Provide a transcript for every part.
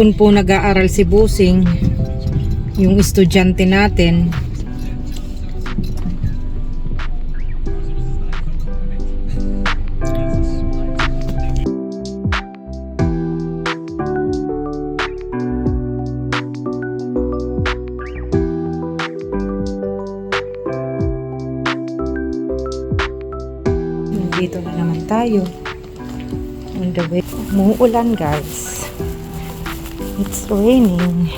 Doon po nag-aaral si Busing, yung estudyante natin. Nandito na naman tayo. On the way. Umuulan guys. It's raining.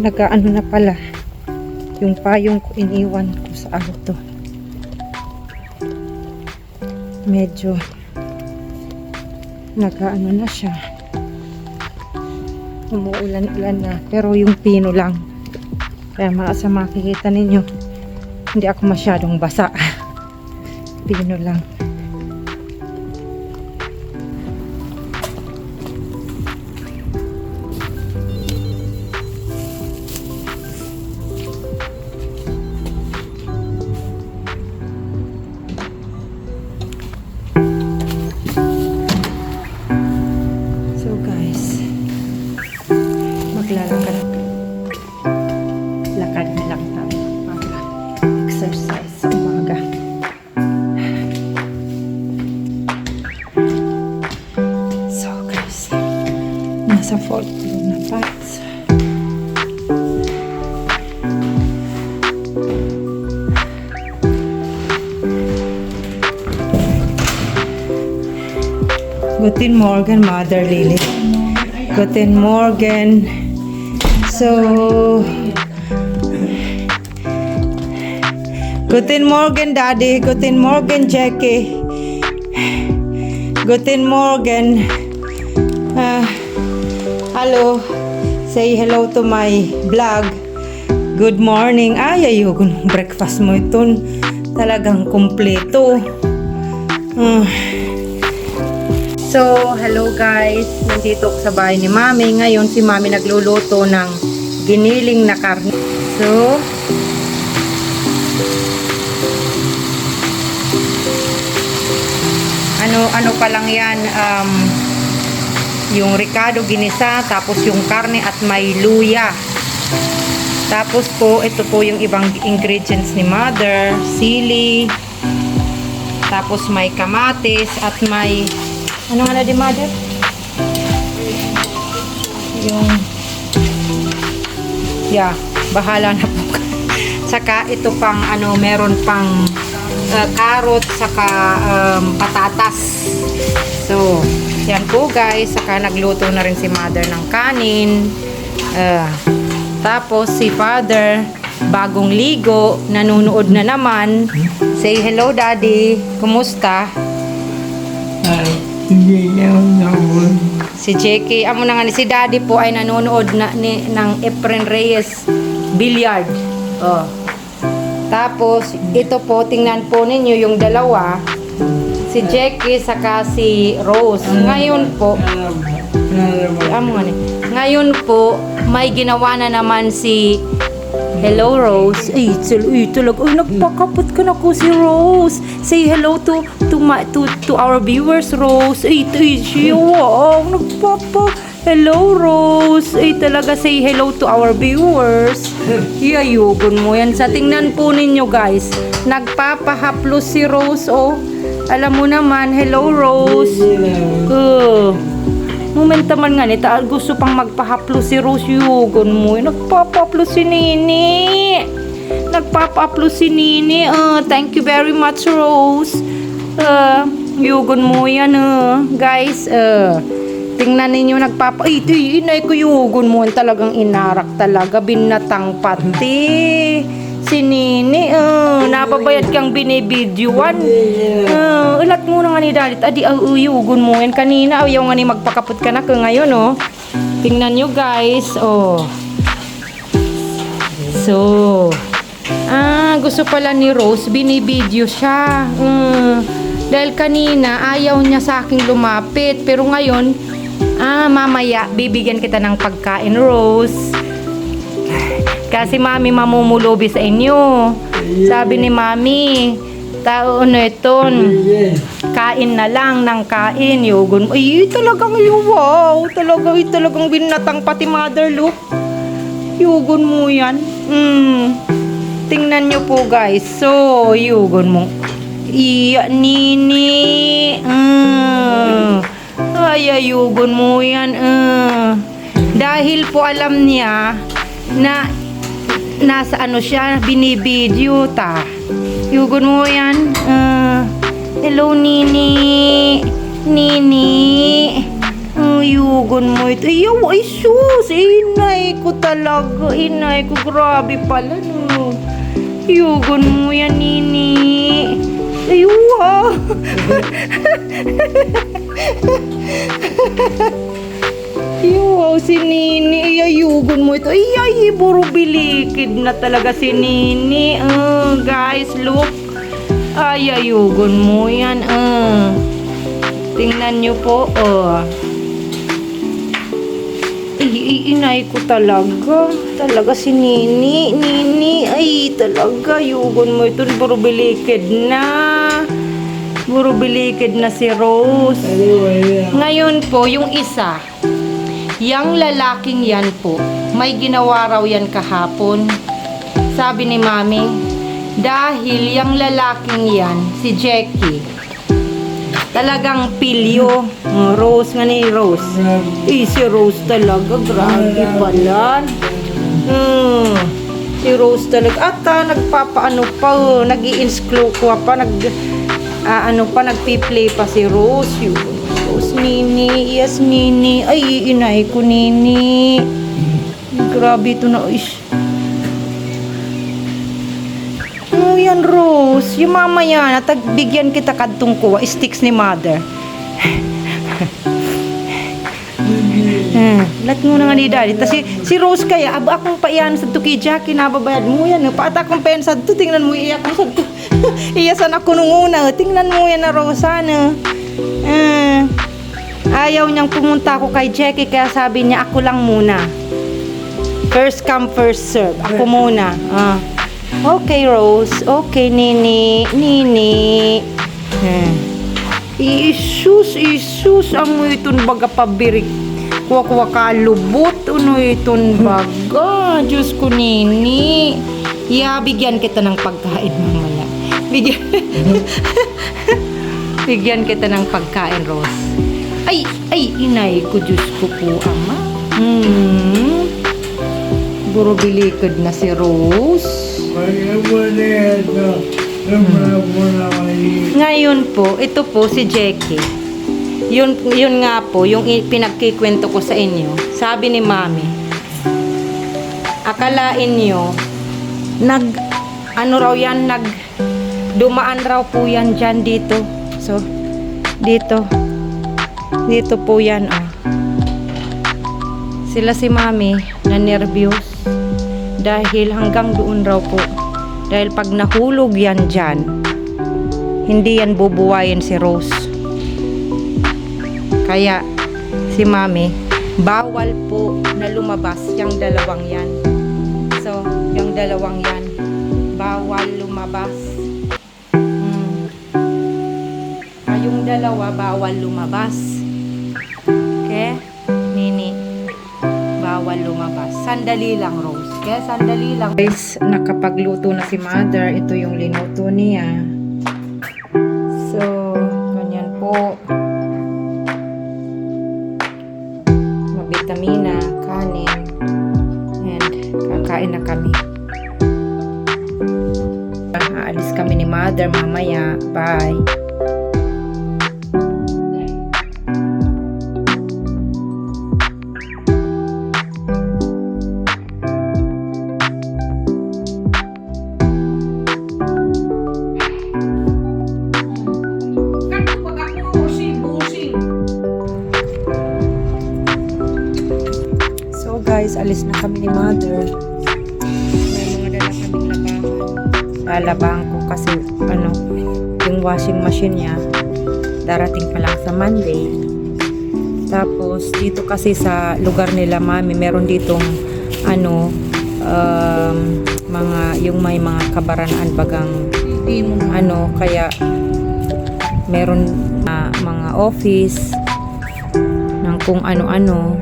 Nag-ano na pala. Yung payong ko iniwan ko sa auto. Medyo nag-ano na siya. Umuulan-ulan na. Pero yung pino lang. Kaya mga makikita ninyo, hindi ako masyadong basa. Pino lang. Morgen, Mother Lily. Guten Morgen. So, Guten Morgen, Daddy. Guten Morgen, Jackie. Guten Morgen. Ah, hello. Say hello to my vlog. Good morning. Ay, ayun. Breakfast mo ito. Talagang kumpleto. Ah. So, hello guys. Nandito ako sa bahay ni Mami. Ngayon si Mami nagluluto ng giniling na karne. So, ano ano pa lang yan um, yung ricado ginisa tapos yung karne at may luya tapos po ito po yung ibang ingredients ni mother sili tapos may kamatis at may ano nga na di mother? Yung yeah bahala na po. Saka ito pang ano meron pang uh, carrot saka um, patatas. So yan po guys. Saka nagluto na rin si mother ng kanin. Uh, tapos si father bagong ligo nanonood na naman. Say hello daddy. Kumusta? Naman. Si JK, amo na nga ni si Daddy po ay nanonood na, ni, ng Efren Reyes Billiard. Oh. Tapos, ito po, tingnan po ninyo yung dalawa. Si Jackie saka si Rose. Ngayon po, amo nga. Ngayon po, may ginawa na naman si Hello Rose. Ay, tul ay tulag. Ay, nagpakapot ka na ko si Rose. Say hello to to my to to our viewers, Rose. Ay, ay siya. Wow, nagpapa. Hello, Rose. Ay, talaga say hello to our viewers. Iyayugon mo yan. Sa tingnan po ninyo, guys. Nagpapahaplos si Rose, oh. Alam mo naman, hello, Rose. Uh, Moment man nga nita, gusto pang magpahaplo si Rose Yugon mo. Nagpapaplo si Nini. Nagpapaplo si Nini. Uh, thank you very much, Rose. Uh, yugon mo yan, uh. Guys, uh, tingnan ninyo nagpapa... Ay, di, inay ko yugon mo. Talagang inarak talaga. Binatang pati. Si Nini, uh, napabayad kang binibidyoan. Uh, ulat mo na nga ni Dalit. Adi, uh, uyugon mo yan kanina. Ayaw nga ni magpakapot ka na ka ngayon, oh. Tingnan nyo, guys. Oh. So, ah, gusto pala ni Rose, binibidyo siya. Mm, dahil kanina, ayaw niya sa aking lumapit. Pero ngayon, ah, mamaya, bibigyan kita ng pagkain, Rose. Kasi mami mamumulubi sa inyo. Sabi ni mami, tao ano ito, Sige. kain na lang ng kain, yugon. Ay, talagang wow, talaga, ay, talagang binatang pati mother look. Yugon mo yan. Mm. Tingnan nyo po guys. So, yugon mo. Iya, nini. Mm. Ay, ay, yugon mo yan. Mm. Dahil po alam niya na nasa ano siya, binibidyo ta. Yugon mo yan. Ah, hello, Nini. Nini. Oh, yugon mo ito. Ayaw, ay sus. Inay ko talaga. Inay ko. Grabe pala, no. Yugon mo yan, Nini. Ayaw, ah. Wow, si Nini. Iyayugon mo ito. Iyay, puro bilikid na talaga si Nini. Ah, guys, look. Ay, ayugon mo yan. Ah. Tingnan nyo po. Oh. Ay, ay, inay ko talaga. Talaga si Nini. Nini, ay talaga. Yugon mo ito. Puro bilikid na. Puro bilikid na si Rose. Ngayon po, yung isa, yang lalaking yan po, may ginawa raw yan kahapon. Sabi ni Mami, dahil yung lalaking yan, si Jackie, talagang pilyo. Mm, Rose nga ni Rose. Eh, si Rose talaga, grabe pala. Hmm, si Rose talaga. At ah, nagpapaano pa, oh, nag i pa, nag, ah, ano pa, nagpi-play pa si Rose. Yun. Rose, Nini. Yes, Nini. Ay, inay ko, Nini. Grabe ito na. Ish. Ano yan, Rose? Yung mama yan, at bigyan kita kadtong kuha, sticks ni mother. Hmm, lat mo na nga ni daddy. Tas si, si Rose kaya, aba akong paiyan sa tuki Jackie, nababayad mo yan. Paata akong payan sa to, tingnan mo, iyak mo sa to. Iyasan ako nung una. Tingnan mo yan na Rose, ano. Ah, ayaw niyang pumunta ako kay Jackie, kaya sabi niya, ako lang muna. First come, first serve. Ako muna. Ah. Okay, Rose. Okay, Nini. Nini. Hmm. Isus, isus, amo iton baga pabirik. Kuwa-kuwa ka lubot, ano iton baga. Diyos ko, Nini. Ya, bigyan kita ng pagkain mamaya. Bigyan. bigyan kita ng pagkain, Rose. Ay, ay, inay ko, Diyos ko po, ama. Hmm. Buro bilikod na si Rose. Kayo. Ngayon po, ito po si Jackie. Yun, yun nga po, yung pinagkikwento ko sa inyo. Sabi ni Mami, akalain nyo, nag, ano raw yan, nag, dumaan raw po yan dyan dito. So, dito. Dito po yan, oh. Sila si Mami, na nervyos. Dahil hanggang doon raw po. Dahil pag nahulog yan dyan, hindi yan bubuwayin si Rose. Kaya si Mami, bawal po na lumabas yung dalawang yan. So, yung dalawang yan, bawal lumabas. Hmm. Ah, yung dalawa, bawal lumabas. Okay? Nini, bawal lumabas. Sandali lang, Rose. Okay? Sandali lang. Guys, nakapagluto na si Mother. Ito yung linuto niya. So, ganyan po. Mabitamina, kanin, and kakain na kami. Aalis kami ni mother mamaya. Bye. Alis na kami ni mother. May mga dala kaming labahan. Lalabahan ko kasi ano, yung washing machine niya darating pa lang sa Monday. Tapos dito kasi sa lugar nila mami, meron ditong ano, um, mga yung may mga kabaranaan bagang ano kaya meron na mga office ng kung ano-ano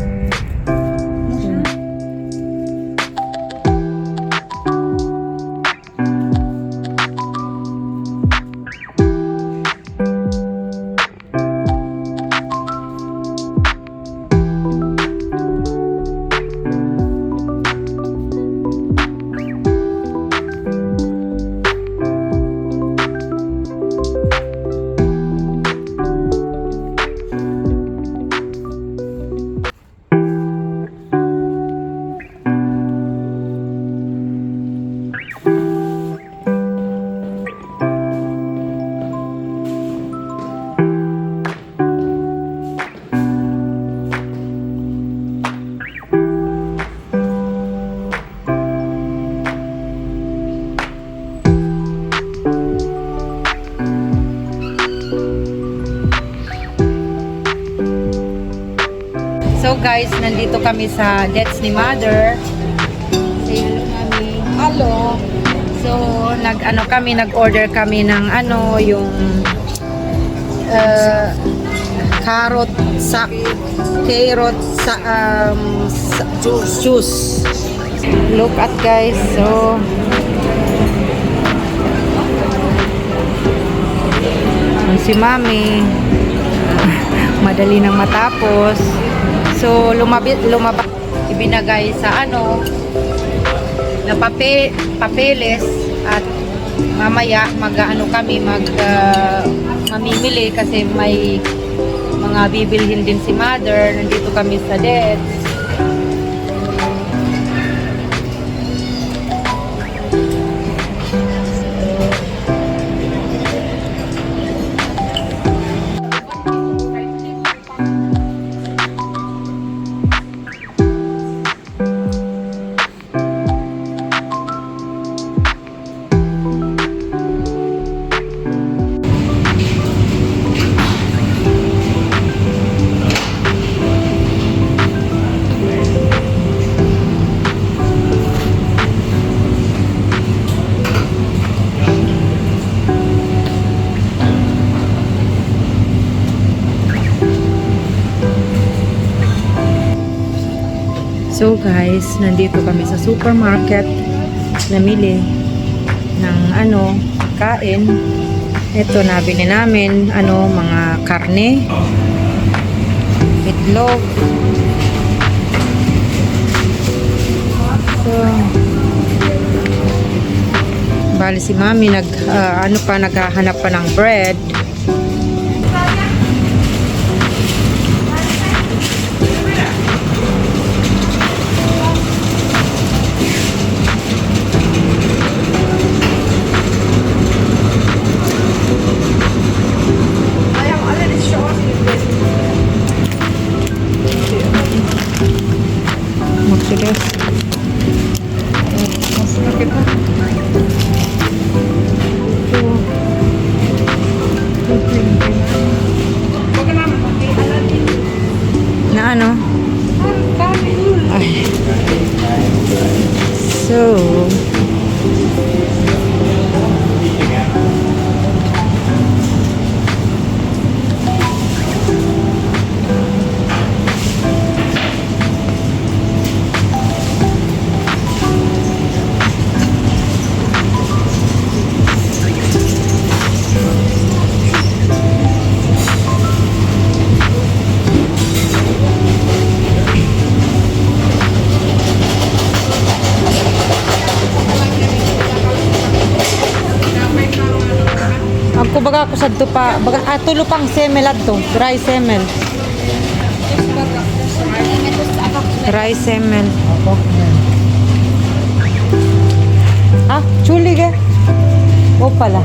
nandito kami sa Debts ni Mother. Say hello mami. Hello. So, nag-ano kami, nag-order kami ng ano, yung uh, carrot sa carrot sa um, sa, juice. juice. Look at guys. So, si Mami madali nang matapos. So, lumabit, lumaba, ibinagay sa ano, na pape, papeles at mamaya mag-ano kami, mag ah, mamimili kasi may mga bibilhin din si mother. Nandito kami sa debt. Guys, nandito kami sa supermarket namili ng ano, kain. Ito nabili namin ano, mga karne, itlog. So, bali si Mami nag ah, ano pa naghahanap pa ng bread. Ako baga ako sa pa, baga ah, tulo pang semel adto, dry semel. Dry semel. Ah, chuli ke? O pala.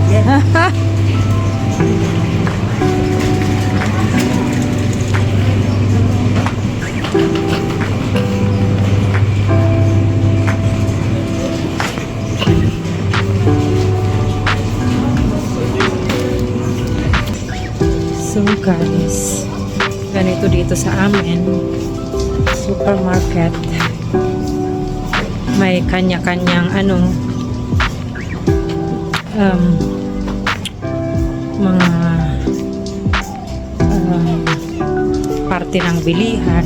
So guys, ganito dito sa amin. Supermarket. may kanya-kanyang ano um, mga um, parte ng bilihan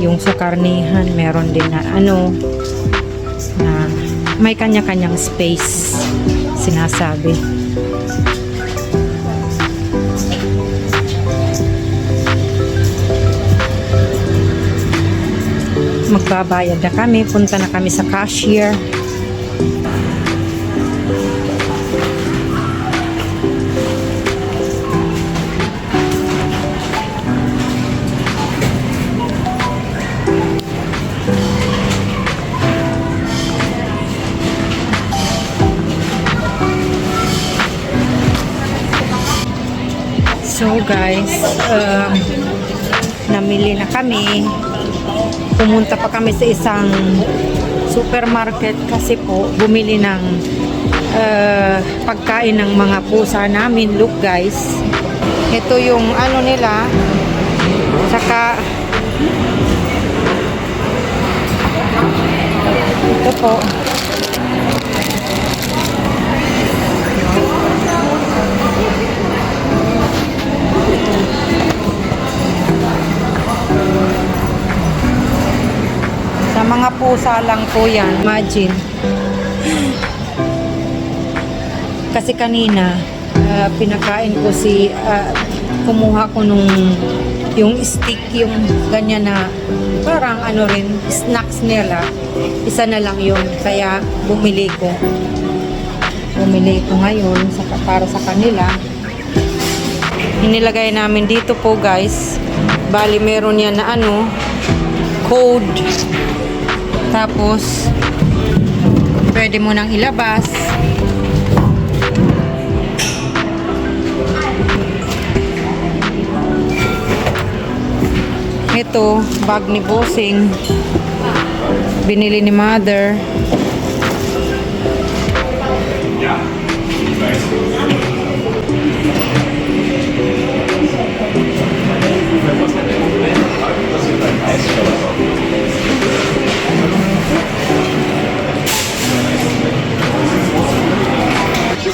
yung sa karnihan meron din na ano na may kanya-kanyang space sinasabi. Magbabayad na kami punta na kami sa cashier guys, um, namili na kami. Pumunta pa kami sa isang supermarket kasi po bumili ng uh, pagkain ng mga pusa namin. Look guys, ito yung ano nila. Saka ito po. Pusa lang po yan. Imagine. Kasi kanina, ah, pinakain ko si, ah, kumuha ko nung yung stick, yung ganyan na parang ano rin, snacks nila. Isa na lang yun. Kaya bumili ko. Bumili ko ngayon sa, para sa kanila. Inilagay namin dito po guys. Bali meron yan na ano, code tapos, pwede mo nang ilabas. Ito, bag ni Bossing. Binili ni Mother.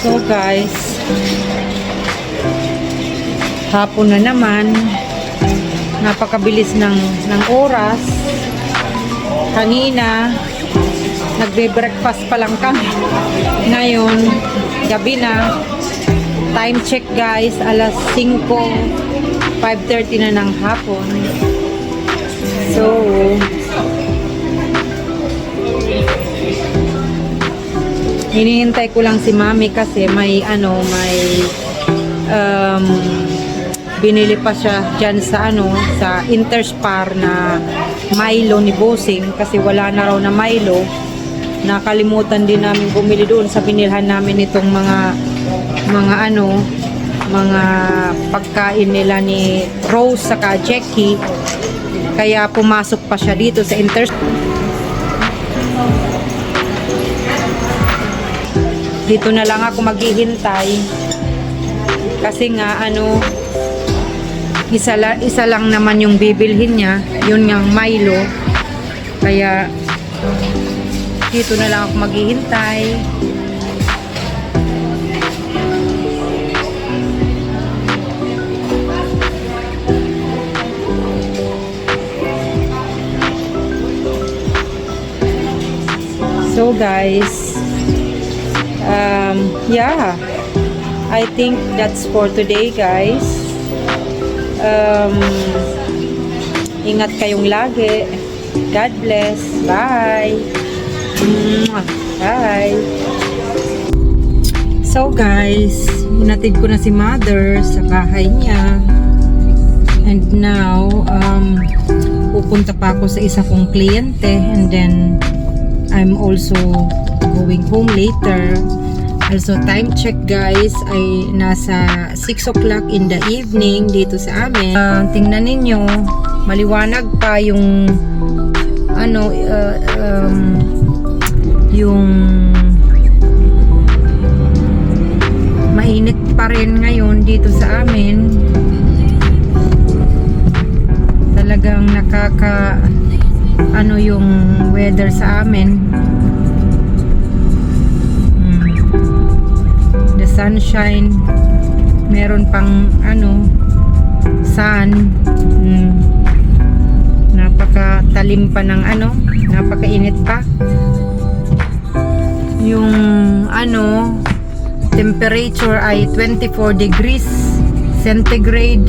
So guys, hapon na naman. Napakabilis ng, ng oras. Kanina, nagbe-breakfast pa lang kami. Ngayon, gabi na. Time check guys, alas 5, 5.30 na ng hapon. So, hinihintay ko lang si mami kasi may ano may um, binili pa siya dyan sa ano sa Interspar na Milo ni Bossing kasi wala na raw na Milo. Nakalimutan din namin bumili doon sa binilhan namin itong mga mga ano mga pagkain nila ni Rose saka Jackie. Kaya pumasok pa siya dito sa Interspar dito na lang ako maghihintay. Kasi nga ano isa, la, isa lang naman yung bibilhin niya. Yun nga Milo. Kaya dito na lang ako maghihintay. So guys um, yeah. I think that's for today guys. Um, ingat kayong lagi. God bless. Bye. Bye. So guys hinatid ko na si mother sa bahay niya. And now um, pupunta pa ako sa isa kong kliyente. And then I'm also going home later. Also, time check guys ay nasa 6 o'clock in the evening dito sa amin. Ah, tingnan ninyo, maliwanag pa yung ano, uh, um, yung mainit pa rin ngayon dito sa amin. Talaga talagang nakaka ano yung weather sa amin. Sunshine. Meron pang ano sun. Mm. Napaka-talim pa ng ano, napakainit pa. Yung ano temperature ay 24 degrees centigrade